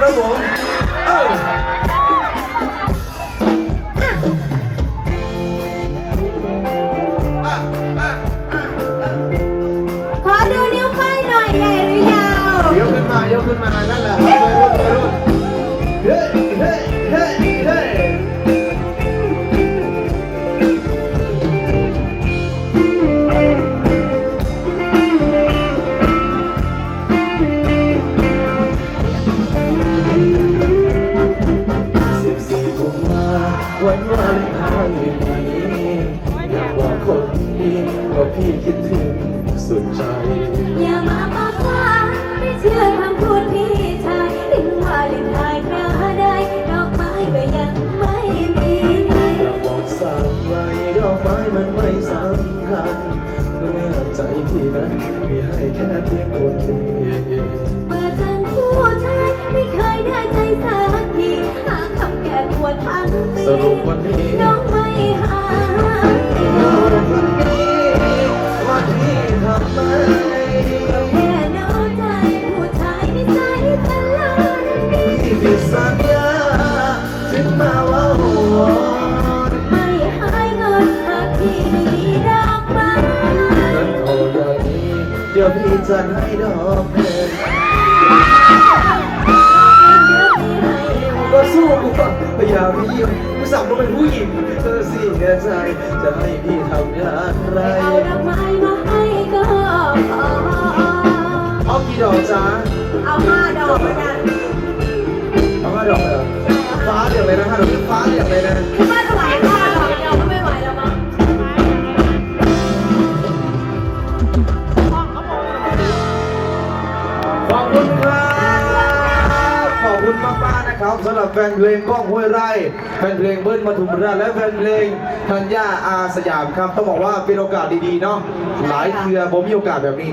ครับ พี่คิดถึงสุดใจ อย่ามาปากหวานไม่เชื่อคำพูดพี่ชายถึงวาเลนไทน์คราใดดอกไม้ก็ยังไม่มีอยากบอกสาวไว้ดอกไม้มันไม่สำคัญเมื่อใจพี่นั้นมีให้แค่เพียงคนเดียวเมื่อเจอผู้ชายไม่เคยได้ใจสักทีหาคำแก้ตัวทั้งปีสรุปวันนี้ เงินหากที่ไม่มีดอกไม้นั้นโอ้ยนี้เดี๋ยวพี่จะให้ดอกเงินก็สู้กูพยายามยิ้มกูสั่งมาเป็นผู้หญิงเธอสิแน่ใจจะให้พี่ทำอย่างไร จ้าเอาห้าดอกแล้วกันเอาห้าดอกเลยเหรอฟ้าเดี๋ยวเลยนะห้าดอกฟ้าเดี๋ยวเลยนะคิดว่าถวายห้าดอกเดียวก็ไม่ไหวแล้วมั้งขอบคุณครับขอบคุณมากๆนะครับสำหรับแฟนเพลงก้องห้วยไร่ แฟนเพลงเบิ้ลปทุมราชและแฟนเพลงธัญญาอาสยามครับต้องบอกว่าเป็นโอกาสดีๆเนาะหลายเครือผมมีโอกาสแบบนี้